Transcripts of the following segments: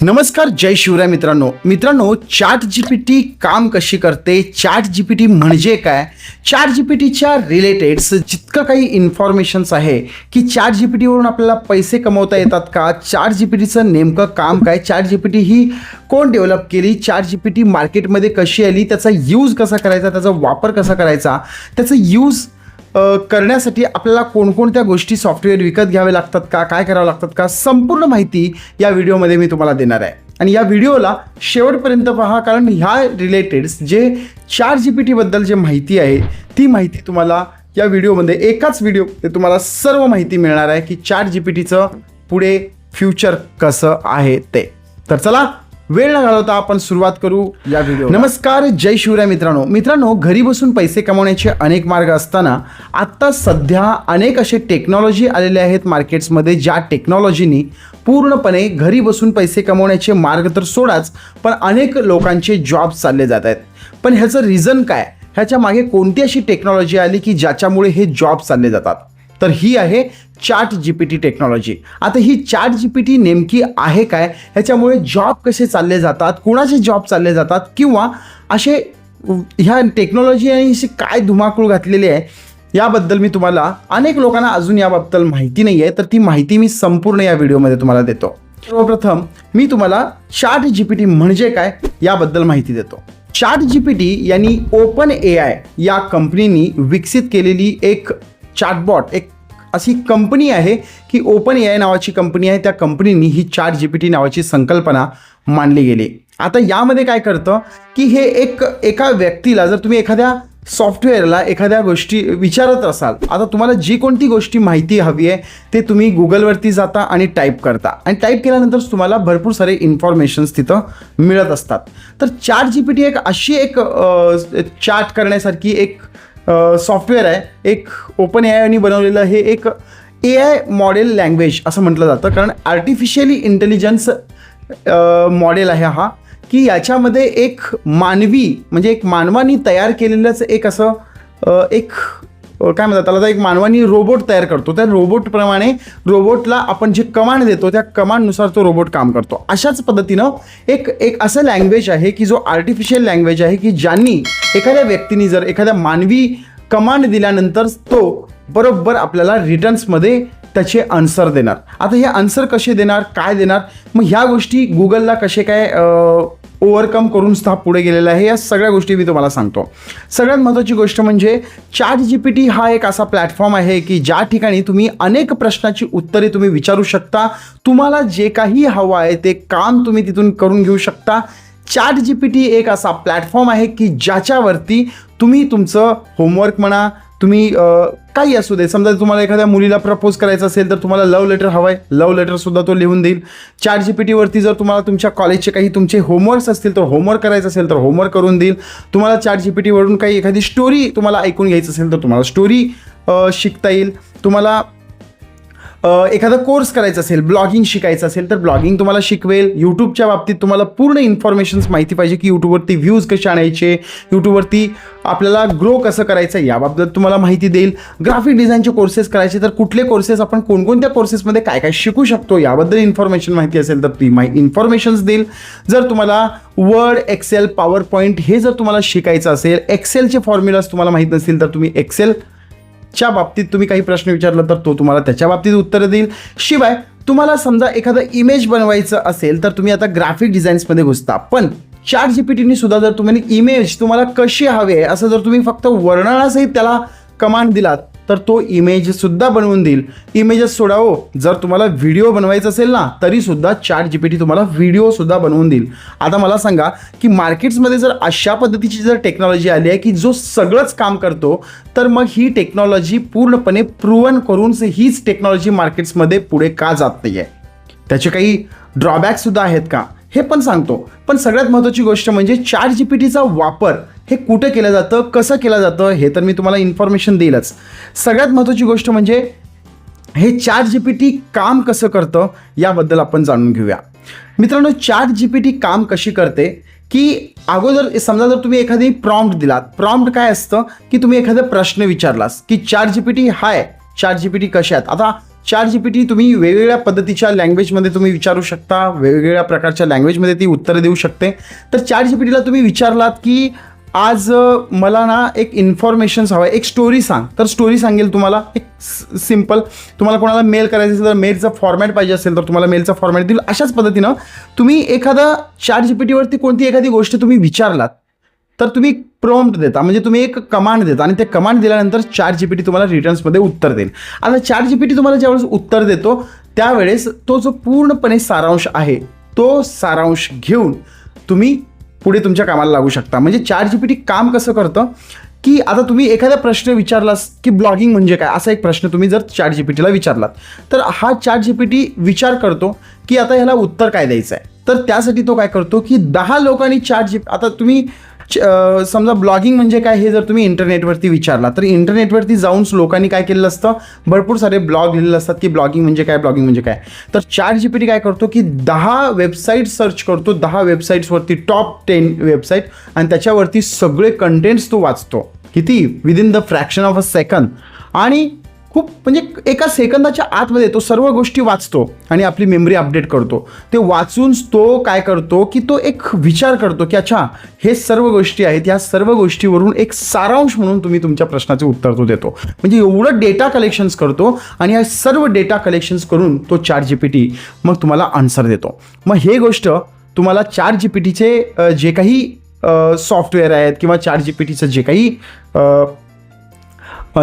नमस्कार जय शिवराय मित्रांनो. मित्रांनो चॅट जी पी टी काम कशी करते? चॅट जी पी टी म्हणजे काय? चॅट जी पी टीच्या रिलेटेड्स जितकं काही इन्फॉर्मेशन्स आहे की चॅट जी पी टीवरून आपल्याला पैसे कमवता येतात का? चॅट जी पी टीचं नेमकं काम काय? चॅट जी पी टी ही कोण डेव्हलप केली? चॅट जी पी टी मार्केटमध्ये कशी आली? त्याचा यूज कसा करायचा? त्याचा वापर कसा करायचा? त्याचा यूज करण्यासाठी आपल्याला कोणकोणत्या गोष्टी सॉफ्टवेअर विकत घ्यावे लागतात का काय करावं लागतात का संपूर्ण माहिती या व्हिडिओमध्ये मी तुम्हाला देणार आहे. आणि या व्हिडिओला शेवटपर्यंत पहा कारण ह्या रिलेटेड्स जे चार जी पी टीबद्दल जे माहिती आहे ती माहिती तुम्हाला या व्हिडिओमध्ये एकाच व्हिडिओ तुम्हाला सर्व माहिती मिळणार आहे की चार जी पी टीचं पुढे फ्युचर कसं आहे ते. तर चला वेळ न घालवता आपण सुरुवात करू या व्हिडिओ नमस्कार जय शिवराय मित्रांनो. मित्रांनो घरी बसून पैसे कमवण्याचे अनेक मार्ग असताना आत्ता सध्या अनेक असे टेक्नॉलॉजी आलेले आहेत मार्केट्समध्ये ज्या टेक्नॉलॉजीनी पूर्णपणे घरी बसून पैसे कमवण्याचे मार्ग तर सोडाच पण अनेक लोकांचे जॉब्स चालले जात आहेत. पण ह्याचं रिझन काय? ह्याच्या मागे कोणती अशी टेक्नॉलॉजी आली की ज्याच्यामुळे हे जॉब चालले जातात? तर ही आहे chat G P T technology. आता ही चॅट जी पी टी नेमकी आहे काय? ह्याच्यामुळे जॉब कसे चालले जातात कुणाचे जॉब चालले जातात किंवा असे ह्या टेक्नॉलॉजी आणि अशी काय धुमाकूळ घातलेली आहे याबद्दल मी तुम्हाला अनेक लोकांना अजून याबद्दल माहिती नाही आहे तर ती माहिती मी संपूर्ण या व्हिडिओमध्ये तुम्हाला देतो. सर्वप्रथम मी तुम्हाला चॅट जी पी टी म्हणजे काय याबद्दल माहिती देतो. चॅट जी पी टी यांनी ओपन ए आय या कंपनीनी विकसित केलेली एक चॅटबॉट एक अशी कंपनी आहे की ओपन ए आय नावाची कंपनी आहे. त्या कंपनीनी ही चॅट जी पी टी नावाची संकल्पना मांडली गेली. आता यामध्ये काय करतं की हे एक एका व्यक्तीला जर तुम्ही एखाद्या सॉफ्टवेअरला एखाद्या गोष्टी विचारत असाल आता तुम्हाला जी कोणती गोष्टी माहिती हवी आहे ते तुम्ही गुगलवरती जाता आणि टाईप करता. आणि टाईप केल्यानंतर तुम्हाला भरपूर सारे इन्फॉर्मेशन्स तिथं मिळत असतात. तर चॅट जी पी टी एक अशी एक चॅट करण्यासारखी एक सॉफ्टवेअर आहे. एक ओपन ए आयनी बनवलेलं हे एक ए आय मॉडेल लँग्वेज असं म्हटलं जातं. कारण आर्टिफिशियली इंटेलिजन्स मॉडेल आहे हा. की याच्यामध्ये एक मानवी म्हणजे एक मानवानी तयार केलेलंच एक असं एक काय म्हणतात त्याला आता एक मानवानी रोबोट तयार करतो. त्या रोबोटप्रमाणे रोबोटला आपण जे कमांड देतो त्या कमांडनुसार तो रोबोट काम करतो. अशाच पद्धतीनं एक एक असं लँग्वेज आहे की जो आर्टिफिशियल लँग्वेज आहे की ज्यांनी एखाद्या व्यक्तीने जर एखाद्या मानवी कमांड दिल्यानंतर तो बरोबर आपल्याला रिटर्न्समध्ये त्याचे आन्सर देणार. आता हे आन्सर कसे देणार काय देणार? मग ह्या गोष्टी गुगलला कसे काय ओव्हरकम करून स्थाप पुढे गेलेला आहे. या सगळ्या गोष्टी मी तुम्हाला सांगतो. सगळ्यात महत्त्वाची गोष्ट म्हणजे चॅट जी पी टी हा एक असा प्लॅटफॉर्म आहे की ज्या ठिकाणी तुम्ही अनेक प्रश्नाची उत्तरे तुम्ही विचारू शकता. तुम्हाला जे काही हवं आहे ते काम तुम्ही तिथून करून घेऊ शकता. चॅट जी पी टी एक असा प्लॅटफॉर्म आहे की ज्याच्यावरती तुम्ही तुमचं होमवर्क म्हणा तुम्ही काही असू दे. समजा तुम्हाला एखाद्या मुलीला प्रपोज करायचं असेल तर तुम्हाला लव्ह लेटर हवं आहे लव्ह लेटरसुद्धा तो लिहून देईल. चार जी पी टीवरती जर तुम्हाला तुमच्या कॉलेजचे काही तुमचे होमवर्क्स असतील तर होमवर्क करायचं असेल तर होमवर्क करून देईल. तुम्हाला चार जी पी टीवरून काही एखादी स्टोरी तुम्हाला ऐकून घ्यायचं असेल तर तुम्हाला स्टोरी शिकता येईल. तुम्हाला एखादा कोर्स करायचा असेल ब्लॉगिंग शिकायचं असेल तर ब्लॉगिंग तुम्हाला शिकवेल. यूट्यूबच्या बाबतीत तुम्हाला पूर्ण इन्फॉर्मेशन्स माहिती पाहिजे की यूट्यूबवरती व्ह्यूज कसे आणायचे यूट्यूबवरती आपल्याला ग्रो कसं करायचं याबाबत तुम्हाला माहिती देईल. ग्राफिक डिझाईनचे कोर्सेस करायचे तर कुठले कोर्सेस आपण कोणकोणत्या कोर्सेसमध्ये काय काय शिकू शकतो याबद्दल इन्फॉर्मेशन माहिती असेल तर ती माहिती इन्फॉर्मेशन्स देईल. जर तुम्हाला वर्ड एक्सेल पॉवर पॉईंट हे जर तुम्हाला शिकायचं असेल एक्सेलचे फॉर्म्युलाज तुम्हाला माहीत नसतील तर तुम्ही एक्सेल च्या बाबतीत तुम्ही काही प्रश्न विचारला तर तो तुम्हाला त्याच्या बाबतीत उत्तरं देईल. शिवाय तुम्हाला समजा एखादं इमेज बनवायचं असेल तर तुम्ही आता ग्राफिक डिझाईन्समध्ये घुसता. पण चार जी पी टीनी सुद्धा जर तुम्ही इमेज तुम्हाला कशी हवी आहे असं जर तुम्ही फक्त वर्णनासहित त्याला कमांड दिलात तर तो इमेजसुद्धा बनवून देईल. इमेजेस सोडावो. जर तुम्हाला व्हिडिओ बनवायचा असेल ना तरीसुद्धा चॅट जी पी टी तुम्हाला व्हिडिओसुद्धा बनवून देईल. आता मला सांगा की मार्केट्समध्ये जर अशा पद्धतीची जर टेक्नॉलॉजी आली आहे की जो सगळंच काम करतो तर मग ही टेक्नॉलॉजी पूर्णपणे प्रूवन करून हीच टेक्नॉलॉजी मार्केट्समध्ये पुढे का जात नाही आहे त्याचे काही ड्रॉबॅकसुद्धा आहेत का? हे पण सांगतो. पण सगळ्यात महत्त्वाची गोष्ट म्हणजे चॅट जी पी टीचा वापर हे कुठं केलं जातं कसं केलं जातं हे तर मी तुम्हाला इन्फॉर्मेशन देईलच. सगळ्यात महत्त्वाची गोष्ट म्हणजे हे चॅट जी पी टी काम कसं करतं याबद्दल आपण जाणून घेऊया. मित्रांनो चॅट जी पी टी काम कशी करते की अगोदर समजा जर तुम्ही एखादी प्रॉम्प्ट दिलात प्रॉम्प्ट काय असतं की तुम्ही एखादा प्रश्न विचारलास की chat G P T hi chat G P T कशा आहेत? आता चार जी पी टी तुम्ही वेगवेगळ्या पद्धतीच्या लँग्वेजमध्ये तुम्ही विचारू शकता वेगवेगळ्या प्रकारच्या लँग्वेजमध्ये ती उत्तरं देऊ शकते. तर चॅट जी पी टीला तुम्ही विचारलात की आज मला ना एक इन्फॉर्मेशन्स हवं आहे. एक स्टोरी सांग. तर स्टोरी सांगेल तुम्हाला. एक सिंपल तुम्हाला कोणाला मेल करायचं असेल तर मेलचा फॉर्मॅट पाहिजे असेल तर तुम्हाला मेलचा फॉर्मॅट देईल. अशाच पद्धतीनं तुम्ही एखादा चार जी पी टीवरती कोणती एखादी गोष्ट तुम्ही विचारलात तर तुम्ही प्रॉम्प्ट देता. म्हणजे तुम्ही एक कमांड देता आणि ते कमांड दिल्यानंतर चार जी पी टी तुम्हाला रिटर्न्समध्ये उत्तर देईल. आता चार जी पी टी तुम्हाला ज्यावेळेस उत्तर देतो त्यावेळेस तो जो पूर्णपणे सारांश आहे तो सारांश घेऊन तुम्ही पुढे तुमच्या कामाला लागू शकता. म्हणजे चार जी पी टी काम कसं करतं? की आता तुम्ही एखादा प्रश्न विचारलास की ब्लॉगिंग म्हणजे काय? असा एक प्रश्न तुम्ही जर चार जी पी टीला विचारलात तर हा चार जी पी टी विचार करतो की आता ह्याला उत्तर काय द्यायचं आहे तर त्यासाठी तो काय करतो की दहा लोकांनी चार जी आता तुम्ही समजा ब्लॉगिंग म्हणजे काय हे जर तुम्ही इंटरनेटवरती विचारला तर इंटरनेटवरती जाऊन लोकांनी काय केलेलं असतं? भरपूर सारे ब्लॉग लिहिलेले असतात की ब्लॉगिंग म्हणजे काय ब्लॉगिंग म्हणजे काय. तर चार जी पी टी काय करतो की दहा वेबसाईट सर्च करतो दहा वेबसाईट्सवरती टॉप टेन वेबसाईट आणि त्याच्यावरती सगळे कंटेंट्स तो वाचतो. किती? Within the fraction of a second आणि खूप म्हणजे एका सेकंदाच्या आतमध्ये तो सर्व गोष्टी वाचतो आणि आपली मेमरी अपडेट करतो. ते वाचून तो काय करतो की तो एक विचार करतो की अच्छा हे सर्व गोष्टी आहेत या सर्व गोष्टीवरून एक सारांश म्हणून तुम्ही तुमच्या प्रश्नाचे उत्तर तो देतो. म्हणजे एवढं डेटा कलेक्शन्स करतो आणि या सर्व डेटा कलेक्शन्स करून तो चार जी पी टी मग तुम्हाला आन्सर देतो. मग हे गोष्ट तुम्हाला चार जी पी टीचे जे काही सॉफ्टवेअर आहेत किंवा चार जी पी टीचं जे काही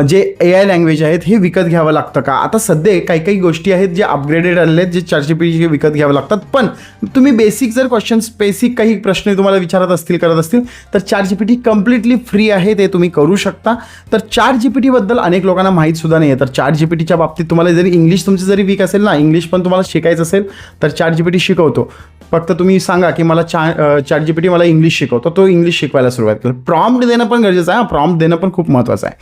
जे ए आय लँग्वेज आहेत हे विकत घ्यावं लागतं का? आता सध्या काही काही गोष्टी आहेत जे अपग्रेडेड आलेल्या आहेत जे चार जी विकत घ्यावं लागतात. पण तुम्ही बेसिक जर क्वेश्चन्स बेसिक काही प्रश्न तुम्हाला विचारत असतील करत असतील तर chat G P T completely free आहे ते तुम्ही करू शकता. तर चार जी पी टीबद्दल अनेक लोकांना माहीत सुद्धा नाही आहे तर चार जी पी टीच्या बाबतीत तुम्हाला जरी इंग्लिश तुमचं जरी वीक असेल ना इंग्लिश पण तुम्हाला शिकायचं असेल तर चार जी पी टी शिकवतो. फक्त तुम्ही सांगा की मला चा चार जी पी टी मला इंग्लिश शिकवतो. तो इंग्लिश शिकवायला सुरुवात केलं. प्रॉम्प्ट देणं पण गरजेचं आहे प्रॉम्प्ट देणं पण खूप महत्त्वाचं आहे.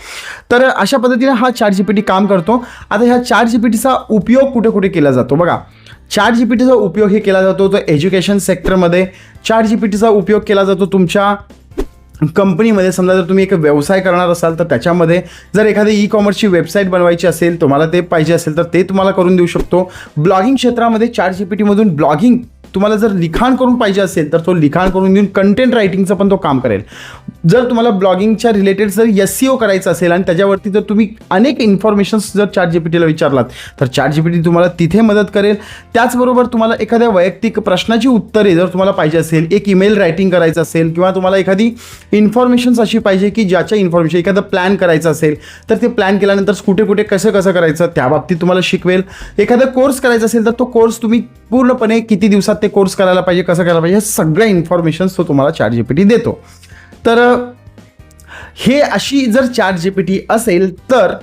तर तर अशा पद्धतीने हा चार जी पी टी काम करतो. आता ह्या चार जी पी टीचा उपयोग कुठे कुठे केला जातो? बघा चार जी पी टीचा उपयोग हे केला जातो तो एज्युकेशन सेक्टरमध्ये चार जी पी टीचा उपयोग केला जातो तुमच्या कंपनीमध्ये समजा जर तुम्ही एक व्यवसाय करणार असाल तर त्याच्यामध्ये जर एखादी ई कॉमर्सची वेबसाईट बनवायची असेल तुम्हाला ते पाहिजे असेल तर ते तुम्हाला करून देऊ शकतो. ब्लॉगिंग क्षेत्रामध्ये चार जी पी टीमधून ब्लॉगिंग तुम्हाला जर लिखाण करून पाहिजे असेल तर तो लिखाण करून देऊन कंटेंट रायटिंगचं पण तो काम करेल. जर तुम्हाला ब्लॉगिंगच्या रिलेटेड जर एस सी ओ करायचं असेल आणि त्याच्यावरती जर तुम्ही अनेक इन्फॉर्मेशन्स जर चार जी पी टीला विचारलात तर चार जी पी टी तुम्हाला तिथे मदत करेल. त्याचबरोबर तुम्हाला एखाद्या वैयक्तिक प्रश्नाची उत्तरे जर तुम्हाला पाहिजे असेल एक ईमेल रायटिंग करायचं असेल किंवा तुम्हाला एखादी इन्फॉर्मेशन्स अशी पाहिजे की ज्याच्या इन्फॉर्मेशन एखादं प्लॅन करायचं असेल तर ते प्लॅन केल्यानंतर कुठे कुठे कसं कसं करायचं त्या बाबतीत तुम्हाला शिकवेल. एखादा कोर्स करायचा असेल तर तो कोर्स तुम्ही पूर्णपणे किती दिवसात ते कोर्स करायला पाहिजे कसं करायला पाहिजे ह्या सगळ्या इन्फॉर्मेशन्स तो तुम्हाला चार जी पी टी देतो. तर हे अशी जर चार जी पी टी असेल तर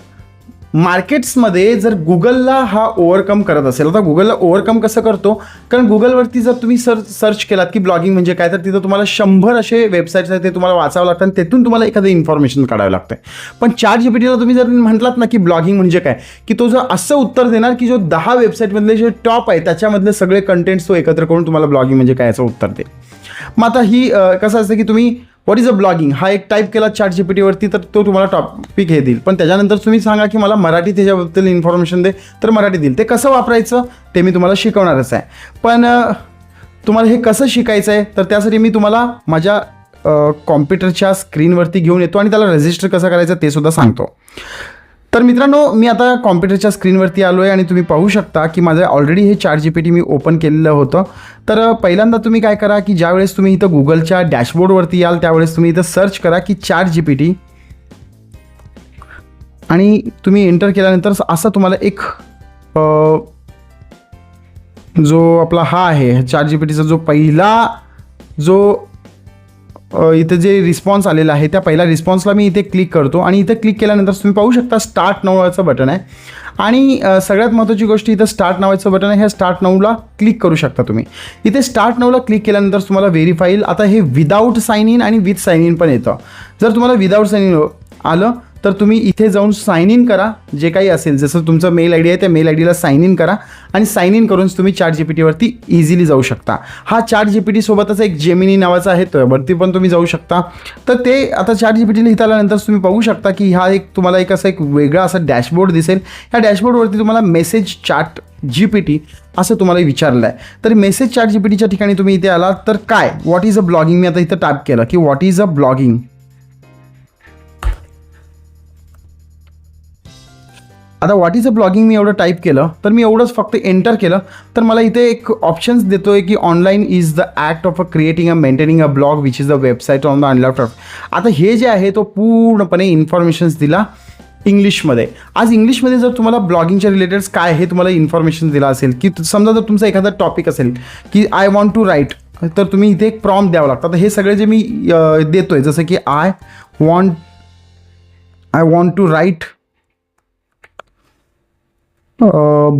मार्केट्समध्ये जर गुगलला हा ओव्हरकम करत असेल आता गुगलला ओव्हरकम कसं करतो? कारण गुगलवरती जर तुम्ही सर सर्च केलात की ब्लॉगिंग म्हणजे काय तर तिथं तुम्हाला शंभर असे वेबसाईट्स आहेत ते तुम्हाला वाचावं लागतं आणि तेथून तुम्हाला एखादं इन्फॉर्मेशन काढावं लागतं पण चार जी पी टीला तुम्ही जर म्हटलात ना की ब्लॉगिंग म्हणजे काय की तो जो असं उत्तर देणार की जो दहा वेबसाईटमधले जे टॉप आहे त्याच्यामधले सगळे कंटेंट्स तो एकत्र करून तुम्हाला ब्लॉगिंग म्हणजे काय याचं उत्तर देईल. मग आता ही कसं असतं की तुम्ही व्हॉट इज अ ब्लॉगिंग हा एक टाईप केला चार्ट जी पी टीवरती तर तो तुम्हाला टॉपिक हे देईल. पण त्याच्यानंतर तुम्ही सांगा की मला मराठी त्याच्याबद्दल इन्फॉर्मेशन दे तर मराठी देईल. ते कसं वापरायचं ते मी तुम्हाला शिकवणारच आहे. पण तुम्हाला हे कसं शिकायचं आहे तर त्यासाठी मी तुम्हाला माझ्या कॉम्प्युटरच्या स्क्रीनवरती घेऊन येतो आणि त्याला रजिस्टर कसं करायचं ते सुद्धा सांगतो. तर मित्रांनो मी आता कॉम्प्युटरच्या स्क्रीनवरती आलो आहे आणि तुम्ही पाहू शकता की माझं ऑलरेडी हे चार जी पी टी मी ओपन केलेलं होतं. तर पहिल्यांदा तुम्ही काय करा की ज्यावेळेस तुम्ही इथं गुगलच्या डॅशबोर्डवरती याल त्यावेळेस तुम्ही इथं सर्च करा की चार जी पी टी आणि तुम्ही एंटर केल्यानंतर असं तुम्हाला एक जो आपला हा आहे चार जी पी टीचा जो पहिला जो इथं जे रिस्पॉन्स आलेला आहे त्या पहिल्या रिस्पॉन्सला मी इथे क्लिक करतो. आणि इथं क्लिक केल्यानंतर तुम्ही पाहू शकता स्टार्ट नावाचं बटन आहे. आणि सगळ्यात महत्त्वाची गोष्ट इथं स्टार्ट नावाचं बटन आहे. ह्या स्टार्ट नऊला क्लिक करू शकता तुम्ही. इथे स्टार्ट नऊला क्लिक केल्यानंतर तुम्हाला व्हेरीफाईल आता हे विदाऊट साईन इन आणि विथ साईन इन पण येतं. जर तुम्हाला विदाऊट साईन इन आलं तर तुम्ही इथे जाऊन साईन इन करा जे काही असेल. जसं तुमचं मेल आय डी आहे त्या मेल आय डीला साईन इन करा आणि साईन इन करूनच तुम्ही चार जी पी टीवरती इझिली जाऊ शकता. हा चार जी पी टी सोबतच एक जेमिनी नावाचा आहे तो वरती पण तुम्ही जाऊ शकता. तर ते आता चार जी पी टी लिहिता आल्यानंतर तुम्ही पाहू शकता की हा एक तुम्हाला एक असं एक वेगळा असा डॅशबोर्ड दिसेल. ह्या डॅशबोर्डवरती तुम्हाला message chat G P T असं तुम्हाला विचारलं आहे तर मेसेज चार्ट जी पी टीच्या ठिकाणी तुम्ही इथे आलात तर काय? व्हॉट इज अ ब्लॉगिंग मी आता इथं टाईप केलं की व्हॉट इज अ ब्लॉगिंग आता व्हॉट इज अ ब्लॉगिंग मी एवढं टाईप केलं तर मी एवढंच फक्त एंटर केलं. तर मला इथे एक ऑप्शन्स देतो आहे की online is the act of a creating a maintaining a blog which is the website on the अनलॉट आता हे जे आहे तो पूर्णपणे इन्फॉर्मेशन्स दिला इंग्लिशमध्ये आज इंग्लिशमध्ये जर तुम्हाला ब्लॉगिंगच्या रिलेटेड्स काय हे तुम्हाला इन्फॉर्मेशन दिला असेल की समजा जर तुमचा एखादा टॉपिक असेल की आय वॉन्ट टू राईट तर तुम्ही इथे एक प्रॉम्प्ट द्यावं लागतं. आता हे सगळे जे मी देतो आहे जसं की I want I want to write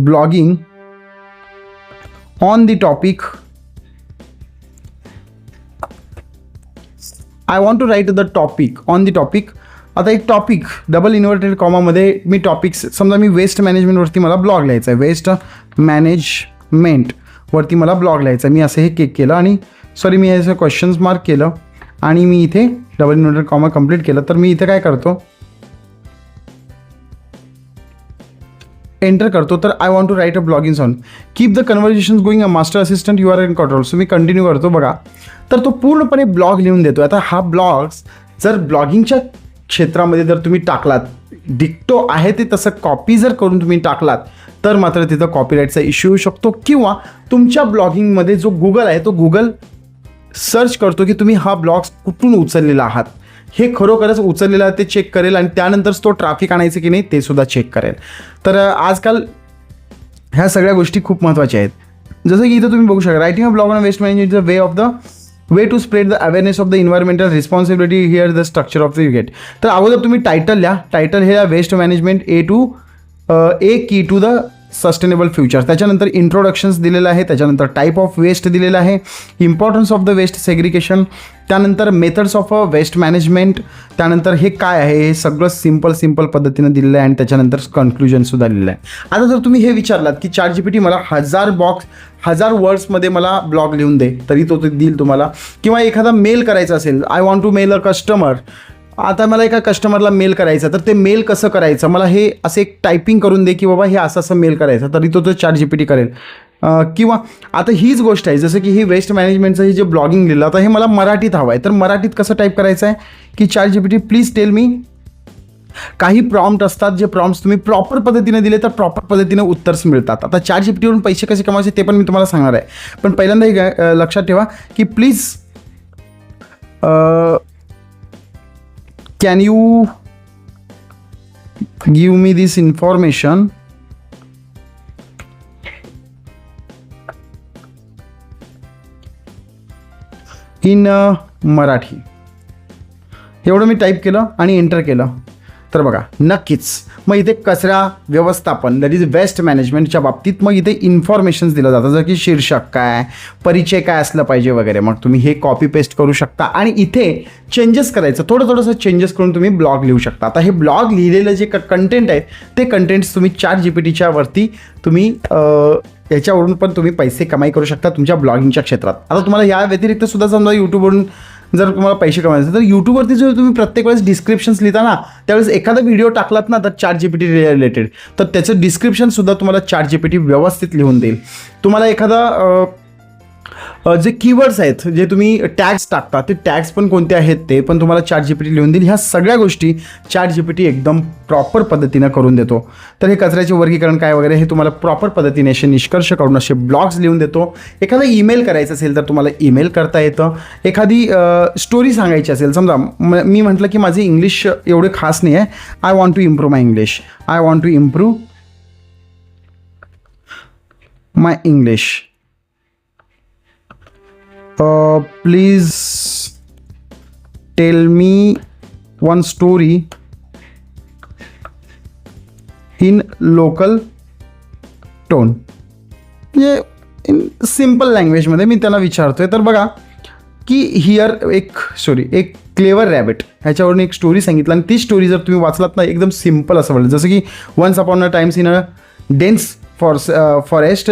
blogging on the topic I want to write the topic on the topic आता एक टॉपिक डबल इन्व्हर्टेड कॉमामध्ये मी टॉपिक्स समजा मी वेस्ट मॅनेजमेंटवरती मला ब्लॉग लिहायचा आहे. वेस्ट मॅनेजमेंटवरती मला ब्लॉग लिहायचा आहे. मी असं हे केक केलं आणि सॉरी मी असं क्वेश्चन्स मार्क केलं आणि मी इथे डबल इन्व्हर्टेड कॉमा कंप्लीट केलं. तर मी इथे काय करतो? एंटर करतो तर I want to write a blogging on keep the conversation going a master assistant you are in control so me continue करतो बघा. तर तो पूर्णपणे ब्लॉग लिहून देतो आता हा ब्लॉग्स जर ब्लॉगिंगच्या क्षेत्रामध्ये जर तुम्ही टाकलात डिक्टो आहे ते तसं कॉपी जर करून तुम्ही टाकलात तर मात्र तिथं कॉपीराईटचा इश्यू येऊ शकतो. किंवा तुमच्या ब्लॉगिंगमध्ये जो गुगल आहे तो गुगल सर्च करतो की तुम्ही हा ब्लॉग्स कुठून उचललेला आहात. हे खरोखरच उचललेलं आहे ते चेक करेल आणि त्यानंतरच तो ट्रॅफिक आणायचं की नाही ते सुद्धा चेक करेल. तर आजकाल ह्या सगळ्या गोष्टी खूप महत्त्वाच्या आहेत. जसं की इथं तुम्ही बघू शकता writing a blog on waste management is a way of the way to spread the awareness of the environmental responsibility here the structure of the युगेट तर अगोदर तुम्ही टायटल लिहा. टायटल हे waste management A to A की to the sustainable future त्याच्यानंतर इंट्रोडक्शन्स दिलेलं आहे त्याच्यानंतर टाईप ऑफ वेस्ट दिलेलं आहे importance of the waste segregation त्यानंतर methods of a waste management त्यानंतर हे काय आहे हे सगळं सिंपल सिंपल पद्धतीनं दिलेलं आहे आणि त्याच्यानंतर कन्क्लुजनसुद्धा दिलेलं आहे. आता जर तुम्ही हे विचारलात की चार जी पी टी मला हजार बॉक्स हजार वर्ड्समध्ये मला ब्लॉग लिहून दे तरी तो ते देईल तुम्हाला. किंवा एखादा मेल करायचा असेल I want to mail a customer आता मला एका कस्टमरला मेल करायचा तर ते मेल कसं करायचं? मला हे असं एक टायपिंग करून दे की बाबा हे असं असं मेल करायचं तरी तो तो चार जी पी टी करेल किंवा आता हीच गोष्ट आहे जसं की ही वेस्ट मॅनेजमेंटचं हे जे ब्लॉगिंग लिहिलं आता हे मला मराठीत हवं आहे. तर मराठीत कसं टाईप करायचं आहे? की chat G P T please tell me काही प्रॉम्प्ट असतात जे प्रॉम्प्ट तुम्ही प्रॉपर पद्धतीने दिले तर प्रॉपर पद्धतीने उत्तर्स मिळतात. आता चार जी पी टीवरून पैसे कसे कमावायचे ते पण मी तुम्हाला सांगणार आहे. पण पहिल्यांदा हे लक्षात ठेवा की please can you give me this information in Marathi एवढं मी टाईप केलं आणि एंटर केलं. तर बघा नक्कीच. मग इथे कचरा व्यवस्थापन दॅट इज वेस्ट मॅनेजमेंटच्या बाबतीत मग इथे इन्फॉर्मेशन्स दिलं जातं जसं की शीर्षक काय परिचय काय असलं पाहिजे वगैरे. मग तुम्ही हे कॉपी पेस्ट करू शकता. आणि इथे चेंजेस करायचं थोडं थोडंसं चेंजेस करून तुम्ही ब्लॉग लिहू शकता. आता हे ब्लॉग लिहिलेलं जे कंटेंट आहे ते कंटेंट्स तुम्ही चार जी पी टीच्या वरती तुम्ही याच्यावरून पण तुम्ही पैसे कमाई करू शकता तुमच्या ब्लॉगिंगच्या क्षेत्रात. आता तुम्हाला या व्यतिरिक्त सुद्धा समजा यूट्यूबवरून जर तुम्हाला पैसे कमायचे तर यूट्यूबवरती जर तुम्ही प्रत्येक वेळेस डिस्क्रिप्शन्स लिहिता ना त्यावेळेस एखादा व्हिडिओ टाकलात ना तर chat G P T related तर त्याचं डिस्क्रिप्शनसुद्धा तुम्हाला चार जी पी टी व्यवस्थित लिहून देईल. तुम्हाला एखादा जे कीवर्ड्स आहेत जे तुम्ही टॅग्स टाकता ते टॅग्स पण कोणते आहेत ते पण तुम्हाला चॅट जी पी टी लिहून देईल. ह्या सगळ्या गोष्टी चॅट जी पी टी एकदम प्रॉपर पद्धतीनं करून देतो. तर हे कचऱ्याचे वर्गीकरण काय वगैरे हे तुम्हाला प्रॉपर पद्धतीने असे निष्कर्ष करून असे ब्लॉग्स लिहून देतो. एखादा ईमेल करायचं असेल तर तुम्हाला ईमेल करता येतं. एखादी स्टोरी सांगायची असेल समजा म- मी म्हटलं की माझी इंग्लिश एवढे खास नाही आहे I want to improve my English I want to improve my English Uh, please tell me one story in local tone म्हणजे इन सिंपल लँग्वेजमध्ये मी त्याला आहे तर बघा की हिअर एक सॉरी एक क्लेवर रॅबिट ह्याच्यावरून एक स्टोरी सांगितलं आणि ती स्टोरी जर तुम्ही वाचलात ना एकदम सिंपल असं वाटलं. जसं की once upon a times in a dense for forest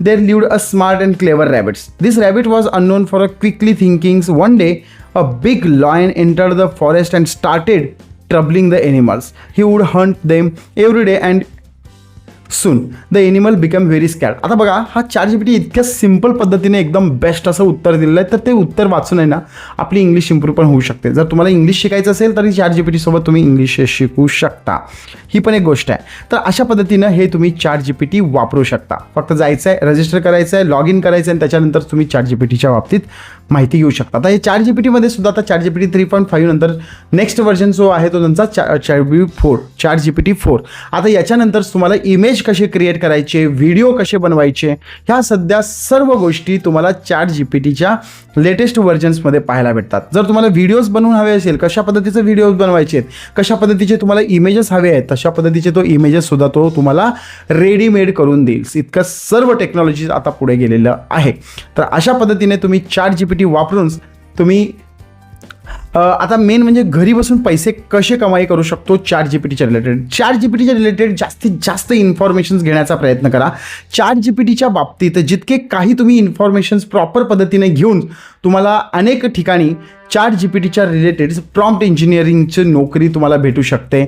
there lived a smart and clever rabbits. This rabbit was unknown for a quickly thinking. One day, a big lion entered the forest and started troubling the animals. He would hunt them every day and soon the animal become very scared आता बघा हा chat G P T इतक्या simple पद्धतीने एकदम best असं उत्तर दिलेलं आहे तर ते उत्तर वाचून आहे ना आपली इंग्लिश इम्प्रूव्ह पण होऊ शकते जर तुम्हाला इंग्लिश शिकायचं असेल तरी चार जी पी टीसोबत तुम्ही इंग्लिश शिकू शकता ही पण एक गोष्ट आहे तर अशा पद्धतीनं हे तुम्ही चार जी पी टी वापरू शकता फक्त जायचं आहे रजिस्टर करायचं आहे लॉग इन करायचं आहे आणि त्याच्यानंतर तुम्ही चार जी पी टीच्या बाबतीत माहिती घेऊ शकता आता हे चार जी पी टीमध्ये सुद्धा आता chat G P T three point five नंतर नेक्स्ट व्हर्जन जो आहे तो त्यांचा चार चार बी फोर चार जी पी टी फोर आता याच्यानंतर तुम्हाला इमेज कसे क्रिएट करायचे व्हिडिओ कसे बनवायचे ह्या सध्या सर्व गोष्टी तुम्हाला चॅट जी पी टीच्या लेटेस्ट व्हर्जन्समध्ये पाहायला भेटतात. जर तुम्हाला व्हिडिओज बनवून हवे असेल कशा पद्धतीचे व्हिडिओज बनवायचे आहेत कशा पद्धतीचे तुम्हाला इमेजेस हवे आहेत तशा पद्धतीचे तो इमेजेससुद्धा तो तुम्हाला रेडीमेड करून देईल. इतकं सर्व टेक्नॉलॉजी आता पुढे गेलेलं आहे. तर अशा पद्धतीने तुम्ही चॅट जी पी टी वापरून तुम्ही आता मेन म्हणजे घरी बसून पैसे कसे कमाई करू शकतो चार जी पी टीच्या रिलेटेड चार जी पी टीच्या रिलेटेड जास्तीत जास्त इन्फॉर्मेशन्स घेण्याचा प्रयत्न करा. चार जी पी टीच्या बाबतीत जितके काही तुम्ही इन्फॉर्मेशन्स प्रॉपर पद्धतीने घेऊन तुम्हाला अनेक ठिकाणी चार जी पी टीच्या रिलेटेड प्रॉम्प्ट इंजिनिअरिंगची नोकरी तुम्हाला भेटू शकते.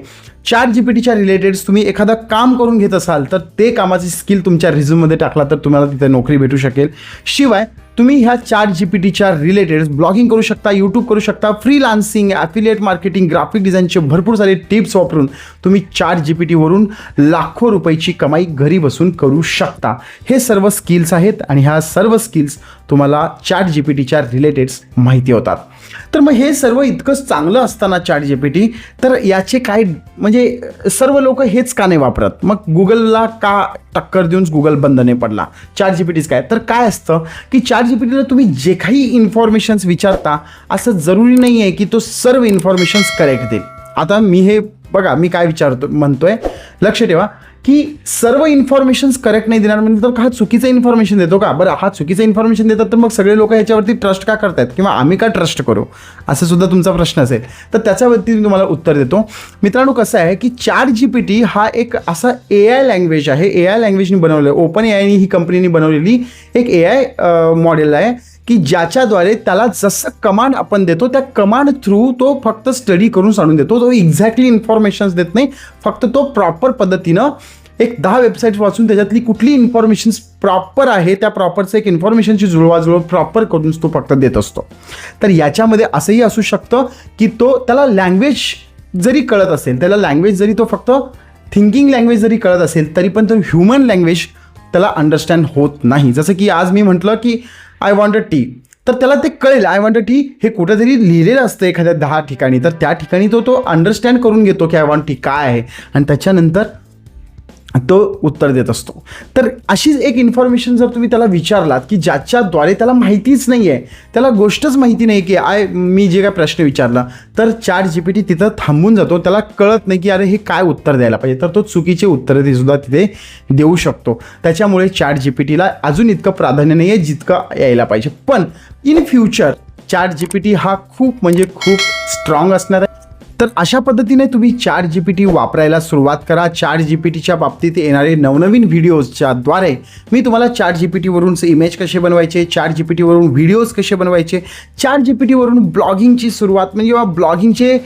चार जी पी टीच्या रिलेटेड तुम्ही एखादं काम करून घेत असाल तर ते कामाची स्किल तुमच्या रिझ्यूममध्ये टाकला तर तुम्हाला तिथे नोकरी भेटू शकेल. शिवाय तुम्ही ह्या चार जी पी टीच्या रिलेटेड ब्लॉगिंग करू शकता यूट्यूब करू शकता फ्रीलान्सिंग ॲफिलिएट मार्केटिंग ग्राफिक डिझाईनचे भरपूर सारे टिप्स वापरून तुम्ही चार जी पी टीवरून लाखो रुपयाची कमाई घरी बसून करू शकता. हे सर्व स्किल्स आहेत आणि ह्या सर्व स्किल्स तुम्हाला चार जी पी टीच्या रिलेटेड्स माहिती होतात. तर मग हे सर्व इतकंच चांगलं असताना चॅट जी पी टी तर याचे काय म्हणजे सर्व लोक हेच का नाही वापरत? मग गुगलला का टक्कर देऊन गुगल बंद नाही पडला? चॅट जी पी टीच काय? तर काय असतं की चॅट जी पी टीला तुम्ही जे काही इन्फॉर्मेशन्स विचारता असं जरुरी नाही आहे की तो सर्व इन्फॉर्मेशन्स करेक्ट देईल. आता मी हे बघा मी काय विचारतो म्हणतोय लक्ष ठेवा. की सर्व इन्फॉर्मेशन्स करेक्ट नाही देणार म्हणजे तर हा चुकीचं इन्फॉर्मेशन देतो का? बरं हा चुकीचं इन्फॉर्मेशन देतात तर मग सगळे लोक ह्याच्यावरती ट्रस्ट का करतायत? किंवा आम्ही का ट्रस्ट करू? असं सुद्धा तुमचा प्रश्न असेल. तर त्याच्यावरती मी तुम्हाला उत्तर देतो. मित्रांनो कसं आहे की चार जी पी टी हा एक असा ए आय लँग्वेज आहे. ए आय लँग्वेजनी बनवलं आहे ओपन ए आयनी ही कंपनीने बनवलेली एक ए आय मॉडेल आहे. की ज्याच्याद्वारे त्याला जसं कमांड आपण देतो त्या कमांड थ्रू तो फक्त स्टडी करून सांगून देतो. तो एक्झॅक्टली इन्फॉर्मेशन्स देत नाही. फक्त तो प्रॉपर पद्धतीनं एक दहा वेबसाईट वाचून त्याच्यातली कुठली इन्फॉर्मेशन प्रॉपर आहे त्या प्रॉपरचं एक इन्फॉर्मेशनची जुळवाजुळव प्रॉपर करून तो फक्त देत असतो. तर याच्यामध्ये असंही असू शकतं की तो त्याला लँग्वेज जरी कळत असेल त्याला लँग्वेज जरी तो फक्त थिंकिंग लँग्वेज जरी कळत असेल तरी पण तो ह्युमन लँग्वेज त्याला अंडरस्टँड होत नाही. जसं की आज मी म्हटलं की आय वॉन्ट अ टी तर त्याला ते कळेल आय वॉन्ट अ टी हे कुठेतरी लिहिलेलं असतं एखाद्या दहा ठिकाणी. तर त्या ठिकाणी तो तो अंडरस्टँड करून घेतो की आय वॉन्ट टी काय आहे. आणि त्याच्यानंतर तो उत्तर देत असतो. तर अशीच एक इन्फॉर्मेशन जर तुम्ही त्याला विचारलात की ज्याच्याद्वारे त्याला माहितीच नाही आहे त्याला गोष्टच माहिती नाही की आय मी जे काय प्रश्न विचारला तर चार जी पी टी तिथं थांबून जातो. त्याला कळत नाही की अरे हे काय उत्तर द्यायला पाहिजे? तर तो चुकीचे उत्तर ते सुद्धा तिथे देऊ शकतो. त्याच्यामुळे चार जी पी टीला अजून इतकं प्राधान्य नाही आहे जितकं यायला पाहिजे. पण इन फ्युचर चार जी पी टी हा खूप म्हणजे खूप स्ट्रॉंग असणार आहे. तर अशा पद्धतीने तुम्ही चार जी पी टी वापरायला सुरुवात करा. चार जी पी टीच्या बाबतीत येणारे नवनवीन व्हिडिओजच्या द्वारे मी तुम्हाला चार जी पी टीवरून इमेज कसे बनवायचे चार जी पी टीवरून व्हिडिओज कसे बनवायचे चार जी पी टीवरून ब्लॉगिंगची सुरुवात म्हणजे किंवा ब्लॉगिंगचे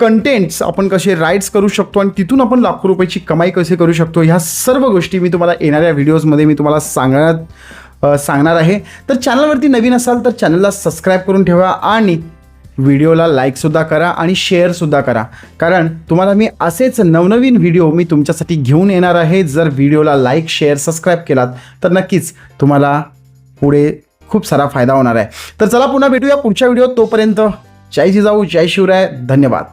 कंटेंट्स आपण कसे राईट्स करू शकतो आणि तिथून आपण लाखो रुपयाची कमाई कसे करू शकतो ह्या सर्व गोष्टी मी तुम्हाला येणाऱ्या व्हिडिओजमध्ये मी तुम्हाला सांगण्यात सांगणार आहे. तर चॅनलवरती नवीन असाल तर चॅनलला सबस्क्राईब करून ठेवा आणि व्हिडिओला लाईकसुद्धा करा आणि शेअरसुद्धा करा. कारण तुम्हाला मी असेच नवनवीन व्हिडिओ मी तुमच्यासाठी घेऊन येणार आहे. जर व्हिडिओला लाईक शेअर सबस्क्राईब केलात तर नक्कीच तुम्हाला पुढे खूप सारा फायदा होणार आहे. तर चला पुन्हा भेटूया पुढच्या व्हिडिओत तोपर्यंत. जय जिजाऊ जय शिवराय. धन्यवाद.